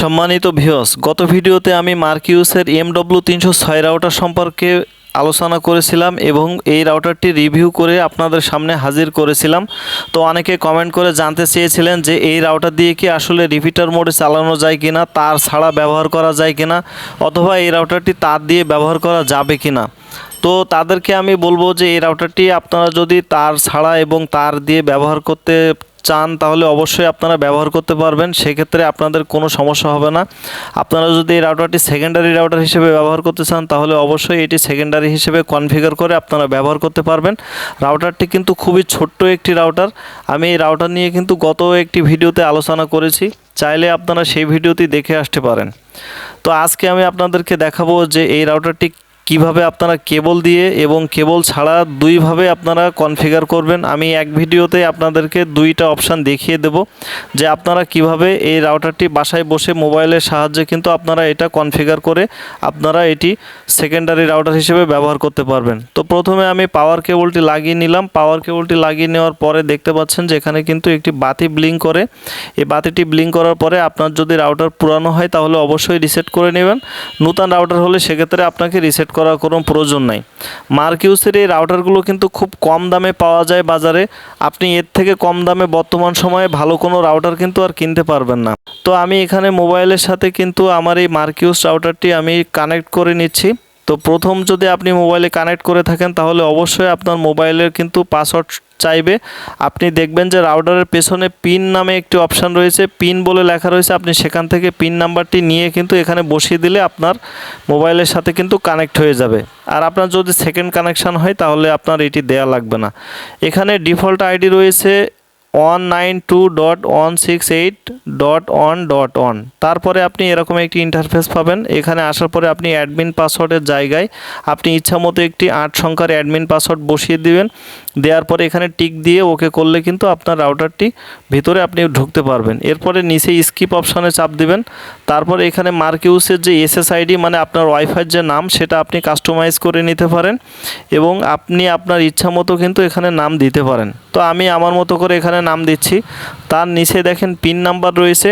সম্মানিত ভিউস গত ভিডিওতে আমি মার্কিউসের এমডব্লিউ তিনশো ছয় রাউটার সম্পর্কে আলোচনা করেছিলাম এবং এই রাউটারটি রিভিউ করে আপনাদের সামনে হাজির করেছিলাম। তো অনেকে কমেন্ট করে জানতে চেয়েছিলেন যে এই রাউটার দিয়ে কি আসলে রিপিটার মোডে চালানো যায় কিনা, তার ছাড়া ব্যবহার করা যায় কিনা, অথবা এই রাউটারটি তার দিয়ে ব্যবহার করা যাবে কিনা। তো তাদেরকে আমি বলব যে এই রাউটারটি আপনারা যদি তার ছাড়া এবং তার দিয়ে ব্যবহার করতে চান, তাহলে অবশ্যই আপনারা ব্যবহার করতে পারবেন। সেক্ষেত্রে আপনাদের কোনো সমস্যা হবে না। আপনারা যদি এই রাউটারটি সেকেন্ডারি রাউটার হিসেবে ব্যবহার করতে চান, তাহলে অবশ্যই এটি সেকেন্ডারি হিসেবে কনফিগার করে আপনারা ব্যবহার করতে পারবেন। রাউটারটি কিন্তু খুবই ছোট্ট একটি রাউটার আমি এই রাউটার নিয়ে কিন্তু গত একটি ভিডিওতে আলোচনা করেছি। চাইলে আপনারা সেই ভিডিওটি দেখে আসতে পারেন। তো আজকে আমি আপনাদেরকে দেখাবো যে এই রাউটারটি কীভাবে আপনারা কেবল দিয়ে এবং কেবল ছাড়া দুইভাবে আপনারা কনফিগার করবেন, আমি এক ভিডিওতে আপনাদেরকে দুইটা অপশান দেখিয়ে দেব যে আপনারা কীভাবে এই রাউটারটি বাসায় বসে মোবাইলের সাহায্যে কিন্তু আপনারা এটা কনফিগার করে আপনারা এটি সেকেন্ডারি রাউটার হিসেবে ব্যবহার করতে পারবেন। তো প্রথমে আমি পাওয়ার কেবলটি লাগিয়ে নিলাম। পাওয়ার কেবলটি লাগিয়ে নেওয়ার পরে দেখতে পাচ্ছেন যে এখানে কিন্তু একটি বাতি ব্লিঙ্ক করে। এই বাতিটি ব্লিঙ্ক করার পরে আপনার যদি রাউটার পুরানো হয় তাহলে অবশ্যই রিসেট করে নেবেন। নূতন রাউটার হলে সেক্ষেত্রে আপনাকে রিসেট করার কোনো প্রয়োজন নাই। মার্কিউসের এই রাউটারগুলো কিন্তু খুব কম দামে পাওয়া যায় বাজারে। আপনি এর থেকে কম দামে বর্তমান সময়ে ভালো কোনো রাউটার কিন্তু আর কিনতে পারবেন না। তো আমি এখানে মোবাইলের সাথে কিন্তু আমার এই মার্কিউস রাউটারটি আমি কানেক্ট করে নিচ্ছি। তো প্রথম যদি আপনি মোবাইলে কানেক্ট করে থাকেন, তাহলে অবশ্যই আপনার মোবাইলের কিন্তু পাসওয়ার্ড চাইবে। আপনি দেখবেন যে রাউটারের পেছনে পিন নামে একটি অপশান রয়েছে। পিন বলে লেখা রয়েছে, আপনি সেখান থেকে পিন নাম্বারটি নিয়ে কিন্তু এখানে বসিয়ে দিলে আপনার মোবাইলের সাথে কিন্তু কানেক্ট হয়ে যাবে। আর আপনার যদি সেকেন্ড কানেকশান হয়, তাহলে আপনার এটি দেয়া লাগবে না। এখানে ডিফল্ট আইডি রয়েছে one nine two dot one six eight dot one dot one তারপরে আপনি এরকম একটি ইন্টারফেস পাবেন। এখানে আসার পরে আপনি অ্যাডমিন পাসওয়ার্ডের জায়গায় আপনি ইচ্ছা মতো একটি আট সংখ্যার অ্যাডমিন পাসওয়ার্ড বসিয়ে দিবেন। দেওয়ার পরে এখানে টিক দিয়ে ওকে করলে কিন্তু আপনার রাউটারটি ভিতরে আপনি ঢুকতে পারবেন। এরপরে নিচে স্কিপ অপশানে চাপ দিবেন। তারপর এখানে মার্কিউসের যে এসএসআইডি মানে আপনার ওয়াইফাইয়ের যে নাম, সেটা আপনি কাস্টমাইজ করে নিতে পারেন এবং আপনি আপনার ইচ্ছা মতো কিন্তু এখানে নাম দিতে পারেন। তো আমি আমার মতো করে এখানে নাম দিচ্ছি। তার নিচে দেখেন পিন নাম্বার রয়েছে।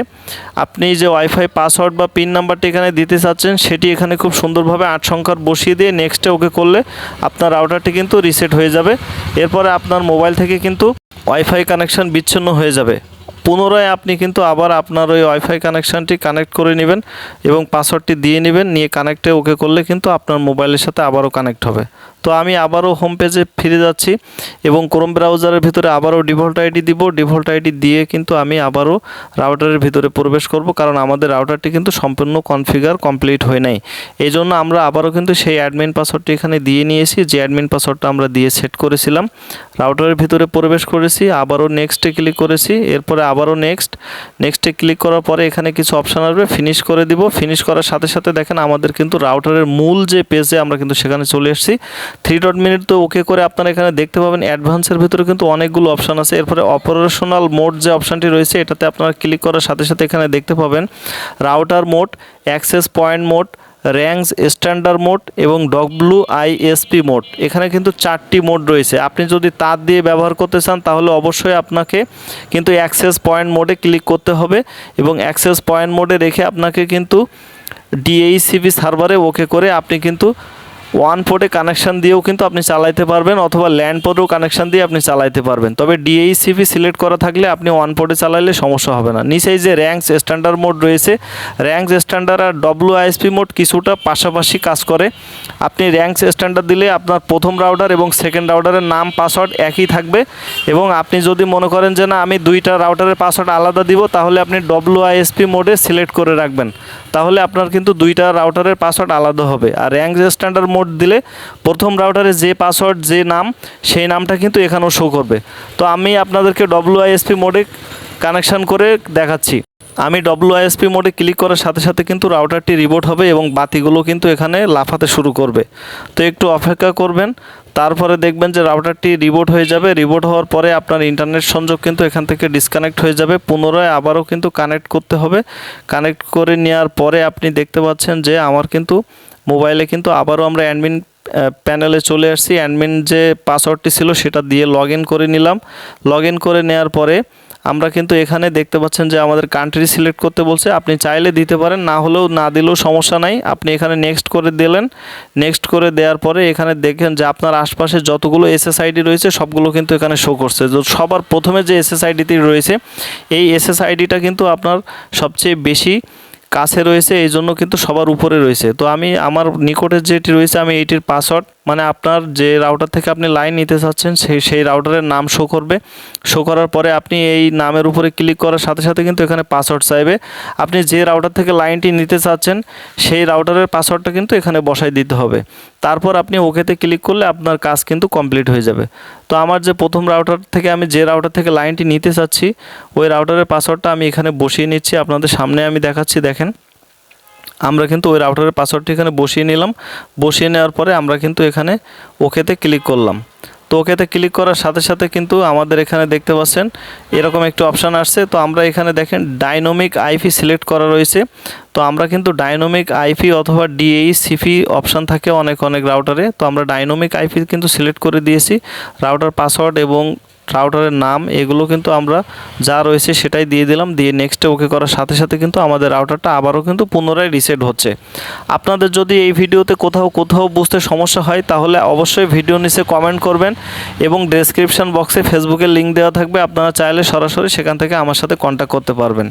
আপনি যে ওয়াইফাই পাসওয়ার্ড বা পিন নাম্বারটি এখানে দিতে চাচ্ছেন, সেটি এখানে খুব সুন্দরভাবে আট সংখ্যার বসিয়ে দিয়ে নেক্সটে ওকে করলে আপনার রাউটারটি কিন্তু রিসেট হয়ে যাবে। এরপরে আপনার মোবাইল থেকে কিন্তু ওয়াইফাই কানেকশান বিচ্ছিন্ন হয়ে যাবে। পুনরায় আপনি কিন্তু আবার আপনার ওই ওয়াইফাই কানেকশানটি কানেক্ট করে নেবেন এবং পাসওয়ার্ডটি দিয়ে নেবেন। নিয়ে কানেক্টে ওকে করলে কিন্তু আপনার মোবাইলের সাথে আবারও কানেক্ট হবে। তো আমি আবারও হোম পেজে ফিরে যাচ্ছি এবং ক্রোম ব্রাউজারের ভিতরে আবারও ডিফল্ট আইডি দিব। ডিফল্ট আইডি দিয়ে কিন্তু আমি আবারও রাউটারের ভিতরে প্রবেশ করব কারণ আমাদের রাউটারটি কিন্তু সম্পূর্ণ কনফিগার কমপ্লিট হয় নাই। এই জন্য আমরা আবারও কিন্তু সেই অ্যাডমিন পাসওয়ার্ডটি এখানে দিয়ে নিয়েছি। যে অ্যাডমিন পাসওয়ার্ডটা আমরা দিয়ে সেট করেছিলাম রাউটারের ভিতরে প্রবেশ করেছি, আবারও নেক্সটে ক্লিক করেছি। এরপরে আবারও নেক্সট নেক্সটে ক্লিক করার পরে এখানে কিছু অপশান আসবে ফিনিশ করে দিব। ফিনিশ করার সাথে সাথে দেখেন আমাদের কিন্তু রাউটারের মূল যে পেজে আমরা কিন্তু সেখানে চলে এসেছি। থ্রি ডট মিনিট তো ওকে করে আপনারা এখানে দেখতে পাবেন অ্যাডভান্সের ভিতরে কিন্তু অনেকগুলো অপশান আছে। এরপরে অপারেশনাল মোড যে অপশানটি রয়েছে, এটাতে আপনারা ক্লিক করার সাথে সাথে এখানে দেখতে পাবেন router mode access point mode range extender mode এবং ডব্লু আইএসপি মোড এখানে কিন্তু চারটি মোড রয়েছে। আপনি যদি তার দিয়ে ব্যবহার করতে চান, তাহলে অবশ্যই আপনাকে কিন্তু অ্যাক্সেস পয়েন্ট মোডে ক্লিক করতে হবে এবং অ্যাক্সেস পয়েন্ট মোডে রেখে আপনাকে কিন্তু ডিএইসিবি সার্ভারে ওকে করে আপনি কিন্তু ওয়ান পোর্টে কানেকশান দিয়েও কিন্তু আপনি চালাইতে পারবেন, অথবা ল্যান্ড পোর্টেও কানেকশান দিয়ে আপনি চালাইতে পারবেন। তবে ডিএইসিপি সিলেক্ট করা থাকলে আপনি ওয়ান পোর্টে চালাইলে সমস্যা হবে না। নিচেই যে র্যাঙ্কস স্ট্যান্ডার্ড মোড রয়েছে, র্যাঙ্কস স্ট্যান্ডার্ড আর ডব্লিউ আইএসপি মোড কিছুটা পাশাপাশি কাজ করে। আপনি র্যাঙ্কস স্ট্যান্ডার্ড দিলে আপনার প্রথম রাউডার এবং সেকেন্ড রাউডারের নাম, পাসওয়ার্ড একই থাকবে এবং আপনি যদি মনে করেন যে না, আমি দুইটা রাউটারের পাসওয়ার্ড আলাদা দিব, তাহলে আপনি ডব্লিউ আইএসপি মোডে সিলেক্ট করে রাখবেন। তাহলে আপনার কিন্তু দুইটা রাউটারের পাসওয়ার্ড আলাদা হবে। আর র্যাঙ্ক স্ট্যান্ডার্ড মোড দিলে প্রথম রাউটারে যে পাসওয়ার্ড যে নাম, সেই নামটা কিন্তু এখানেও শো করবে। তো আমি আপনাদেরকে ডব্লিউআইএসপি মোডে কানেকশান করে দেখাচ্ছি। আমি ডব্লিউআইএসপি মোডে ক্লিক করার সাথে সাথে কিন্তু রাউটারটি রিবোট হবে এবং বাতিগুলো কিন্তু এখানে লাফাতে শুরু করবে। তো একটু অপেক্ষা করবেন, তারপরে দেখবেন যে রাউটারটি রিবোট হয়ে যাবে। রিবোট হওয়ার পরে আপনার ইন্টারনেট সংযোগ কিন্তু এখান থেকে ডিসকানেক্ট হয়ে যাবে। পুনরায় আবারও কিন্তু কানেক্ট করতে হবে। কানেক্ট করে নেওয়ার পরে আপনি দেখতে পাচ্ছেন যে আমার কিন্তু মোবাইলে কিন্তু আবারও আমরা অ্যাডমিন প্যানেলে চলে আসছি। অ্যাডমিন যে পাসওয়ার্ডটি ছিল সেটা দিয়ে লগ করে নিলাম। লগ করে নেওয়ার পরে আমরা কিন্তু এখানে দেখতে পাচ্ছেন যে আমাদের কান্ট্রি সিলেক্ট করতে বলছে। আপনি চাইলে দিতে পারেন, না হলেও না দিলেও সমস্যা নাই। আপনি এখানে নেক্সট করে দিলেন। নেক্সট করে দেওয়ার পরে এখানে দেখেন যে আপনার আশপাশে যতগুলো এসএসআইডি রয়েছে, সবগুলো কিন্তু এখানে শো করছে। তো সবার প্রথমে যে এসএসআইডিটি রয়েছে, এই এসএসআইডিটা কিন্তু আপনার সবচেয়ে বেশি কাছে রয়েছে এই জন্য কিন্তু সবার উপরে রয়েছে। তো আমি, আমার নিকটের যেটি রয়েছে, আমি এইটির পাসওয়ার্ড মানে আপনার যে রাউটার থেকে আপনি লাইন নিতে চাচ্ছেন সেই সেই রাউটারের নাম শো করবে। শো করার পরে আপনি এই নামের উপরে ক্লিক করার সাথে সাথে কিন্তু এখানে পাসওয়ার্ড চাইবে। আপনি যে রাউটার থেকে লাইনটি নিতে চাচ্ছেন, সেই রাউটারের পাসওয়ার্ডটা কিন্তু এখানে বসাই দিতে হবে। তারপর আপনি ওকেতে ক্লিক করলে আপনার কাজ কিন্তু কমপ্লিট হয়ে যাবে। তো আমার যে প্রথম রাউটার থেকে আমি যে রাউটার থেকে লাইনটি নিতে চাচ্ছি, ওই রাউটারের পাসওয়ার্ডটা আমি এখানে বসিয়ে নিচ্ছি। আপনাদের সামনে আমি দেখাচ্ছি, দেখেন। আমরা কিন্তু ওই রাউটারের পাসওয়ার্ডটি এখানে বসিয়ে নিলাম। বসিয়ে নেওয়ার পরে আমরা কিন্তু এখানে ওকেতে ক্লিক করলাম। তো ওকেতে ক্লিক করার সাথে সাথে কিন্তু আমাদের এখানে দেখতে পাচ্ছেন, এরকম একটি অপশান আসছে। তো আমরা এখানে দেখেন ডাইনোমিক আইপি সিলেক্ট করা রয়েছে। তো আমরা কিন্তু ডাইনোমিক আইপি অথবা ডিএই সিপি অপশান থাকে অনেক অনেক রাউটারে তো আমরা ডাইনোমিক আইপি কিন্তু সিলেক্ট করে দিয়েছি। রাউটার পাসওয়ার্ড এবং রাউটারের নাম, এগুলো কিন্তু আমরা যা রয়েছে সেটাই দিয়ে দিলাম। দিয়ে নেক্সটে ওকে করার সাথে সাথে কিন্তু আমাদের রাউটারটা আবারও কিন্তু পুনরায় রিসেট হচ্ছে। আপনাদের যদি এই ভিডিওতে কোথাও কোথাও বুঝতে সমস্যা হয়, তাহলে অবশ্যই ভিডিও নিচে কমেন্ট করবেন এবং ডেসক্রিপশন বক্সে ফেসবুকের লিঙ্ক দেওয়া থাকবে। আপনারা চাইলে সরাসরি সেখান থেকে আমার সাথে কন্ট্যাক্ট করতে পারবেন।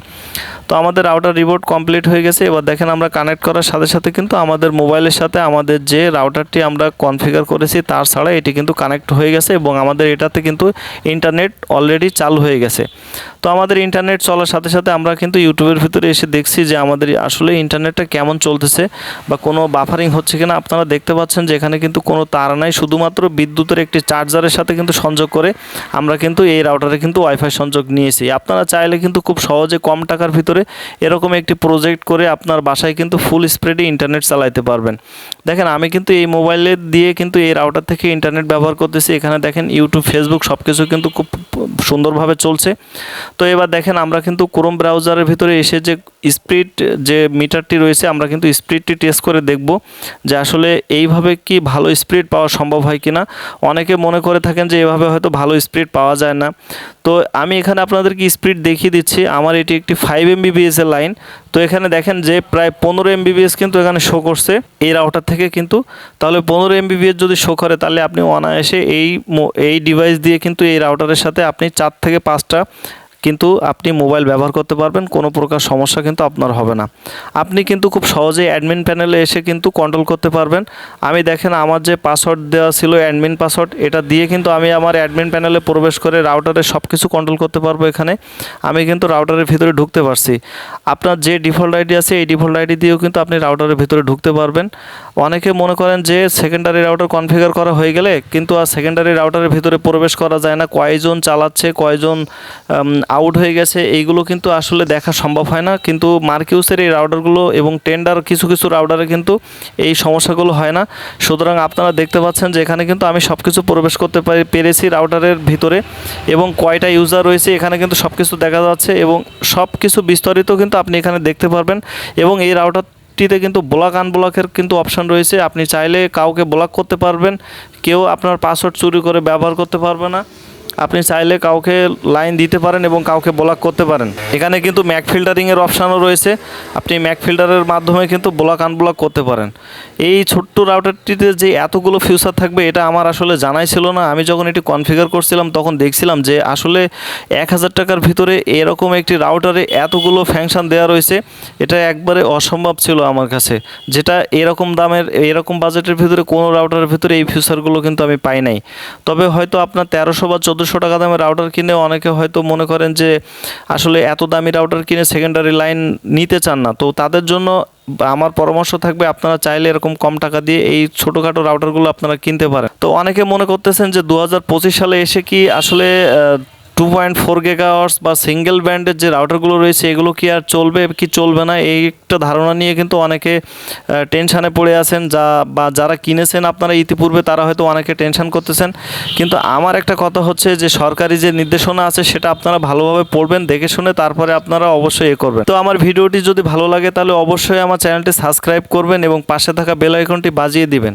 তো আমাদের রাউটার রিবোর্ট কমপ্লিট হয়ে গেছে। এবার দেখেন আমরা কানেক্ট করার সাথে সাথে কিন্তু আমাদের মোবাইলের সাথে আমাদের যে রাউটারটি আমরা কনফিগার করেছি, তার ছাড়া এটি কিন্তু কানেক্ট হয়ে গেছে এবং আমাদের এটাতে কিন্তু ইন্টারনেট অলরেডি চালু হয়ে গেছে। তো আমাদের ইন্টারনেট চলার সাথে সাথে আমরা কিন্তু ইউটিউবের ভিতরে এসে দেখছি যে আমাদের আসলে ইন্টারনেটটা কেমন চলতেছে বা কোনো বাফারিং হচ্ছে কিনা। আপনারা দেখতে পাচ্ছেন যে এখানে কিন্তু কোনো তার নাই, শুধুমাত্র বিদ্যুতের একটি চার্জারের সাথে কিন্তু সংযোগ করে আমরা কিন্তু এই রাউটারে কিন্তু ওয়াইফাই সংযোগ নিয়েছি। আপনারা চাইলে কিন্তু খুব সহজে কম টাকার ভিতরে এরকম একটি প্রজেক্ট করে আপনার বাসায় কিন্তু ফুল স্প্রেডে ইন্টারনেট চালাইতে পারবেন। দেখেন, আমি কিন্তু এই মোবাইলে দিয়ে কিন্তু এই রাউটার থেকে ইন্টারনেট ব্যবহার করতেছি। এখানে দেখেন ইউটিউব ফেসবুক সব কিছু কিন্তু খুব সুন্দরভাবে চলছে। তো এবার দেখেন আমরা কিন্তু ক্রোম ব্রাউজারের ভিতরে এসে যে স্পিড যে মিটারটি রয়েছে, আমরা কিন্তু স্পিডটি টেস্ট করে দেখব যে আসলে এইভাবে কি ভালো স্পিড পাওয়া সম্ভব হয় কি না অনেকে মনে করে থাকেন যে এভাবে হয়তো ভালো স্পিড পাওয়া যায় না। তো আমি এখানে আপনাদেরকে স্পিড দেখিয়ে দিচ্ছি। আমার এটি একটি ফাইভ এমবিবিএস লাইন তো এখানে দেখেন যে প্রায় পনেরো এমবিবিএস কিন্তু এখানে শো করছে এই রাউটার থেকে কিন্তু। তাহলে পনেরো এমবিবিএস যদি শো করে, তাহলে আপনি অনায়াসে এই এই ডিভাইস দিয়ে কিন্তু এই রাউটারের সাথে আপনি চার থেকে পাঁচটা কিন্তু আপনি মোবাইল ব্যবহার করতে পারবেন, কোনো প্রকার সমস্যা কিন্তু আপনার হবে না। আপনি কিন্তু খুব সহজেই অ্যাডমিন প্যানেলে এসে কিন্তু কন্ট্রোল করতে পারবেন। আমি দেখেন আমার যে পাসওয়ার্ড দেওয়া ছিল অ্যাডমিন পাসওয়ার্ড এটা দিয়ে কিন্তু আমি আমার অ্যাডমিন প্যানেলে প্রবেশ করে রাউটারে সব কিছু কন্ট্রোল করতে পারব এখানে। আমি কিন্তু রাউটারের ভিতরে ঢুকতে পারছি। আপনার যে ডিফল্ট আইডি আছে, এই ডিফল্ট আইডি দিয়েও কিন্তু আপনি রাউটারের ভিতরে ঢুকতে পারবেন। অনেকে মনে করেন যে সেকেন্ডারি রাউটার কনফিগার করা হয়ে গেলে কিন্তু আর সেকেন্ডারি রাউটারের ভিতরে প্রবেশ করা যায় না। কয়জন চালাচ্ছে, কয়জন আউট হয়ে গেছে, এইগুলো কিন্তু আসলে দেখা সম্ভব হয় না। কিন্তু মার্কিউসের এই রাউডারগুলো এবং টেন্ডার কিছু কিছু রাউটারে কিন্তু এই সমস্যাগুলো হয় না। সুতরাং আপনারা দেখতে পাচ্ছেন যে এখানে কিন্তু আমি সব কিছু প্রবেশ করতে পারি, পেরেছি রাউডারের ভিতরে এবং কয়টা ইউজার রয়েছে এখানে কিন্তু সব কিছু দেখা যাচ্ছে এবং সব কিছু বিস্তারিত কিন্তু আপনি এখানে দেখতে পারবেন এবং এই রাউটার টিতে কিন্তু ব্লক আনব্লকের কিন্তু অপশান রয়েছে। আপনি চাইলে কাউকে ব্লক করতে পারবেন, কেউ আপনার পাসওয়ার্ড চুরি করে ব্যবহার করতে পারবে না। আপনি চাইলে কাউকে লাইন দিতে পারেন এবং কাউকে ব্লক করতে পারেন। এখানে কিন্তু ম্যাক ফিল্টারিংয়ের অপশানও রয়েছে। আপনি ম্যাক ফিল্টারের মাধ্যমে কিন্তু ব্লক আনব্লক করতে পারেন। এই ছোট্ট রাউটারটিতে যে এতগুলো ফিউচার থাকবে, এটা আমার আসলে জানাই ছিল না। আমি যখন এটি কনফিগার করছিলাম, তখন দেখছিলাম যে আসলে এক হাজার টাকার ভিতরে এরকম একটি রাউটারে এতগুলো ফ্যাংশন দেওয়া রয়েছে। এটা একবারে অসম্ভব ছিল আমার কাছে। যেটা এরকম দামের, এরকম বাজেটের ভিতরে কোনো রাউটারের ভিতরে এই ফিউচারগুলো কিন্তু আমি পাই নাই। তবে হয়তো আপনার তেরোশো বা চোদ্দোশো টাকা দামের রাউটার কিনে অনেকে হয়তো মনে করেন যে আসলে এত দামি রাউটার কিনে সেকেন্ডারি লাইন নিতে চান না। তো তাদের জন্য আমার পরামর্শ থাকবে আপনারা চাইলে এরকম কম টাকা দিয়ে এই ছোটোখাটো রাউটারগুলো আপনারা কিনতে পারেন। তো অনেকে মনে করতেছেন যে দু হাজার পঁচিশ সালে এসে কি আসলে টু পয়েন্ট ফোর গেগাওয়ার্স বা সিঙ্গেল ব্যান্ডের যে রাউটারগুলো রয়েছে, এগুলো কি আর চলবে, কি চলবে না? এই একটা ধারণা নিয়ে কিন্তু অনেকে টেনশানে পড়ে আছেন। যা বা যারা কিনেছেন আপনারা ইতিপূর্বে, তারা হয়তো অনেকে টেনশন করতেছেন। কিন্তু আমার একটা কথা হচ্ছে যে, সরকারি যে নির্দেশনা আছে, সেটা আপনারা ভালোভাবে পড়বেন, দেখে শুনে তারপরে আপনারা অবশ্যই এ করবেন। তো আমার ভিডিওটি যদি ভালো লাগে, তাহলে অবশ্যই আমার চ্যানেলটি সাবস্ক্রাইব করবেন এবং পাশে থাকা বেল আইকনটি বাজিয়ে দিবেন।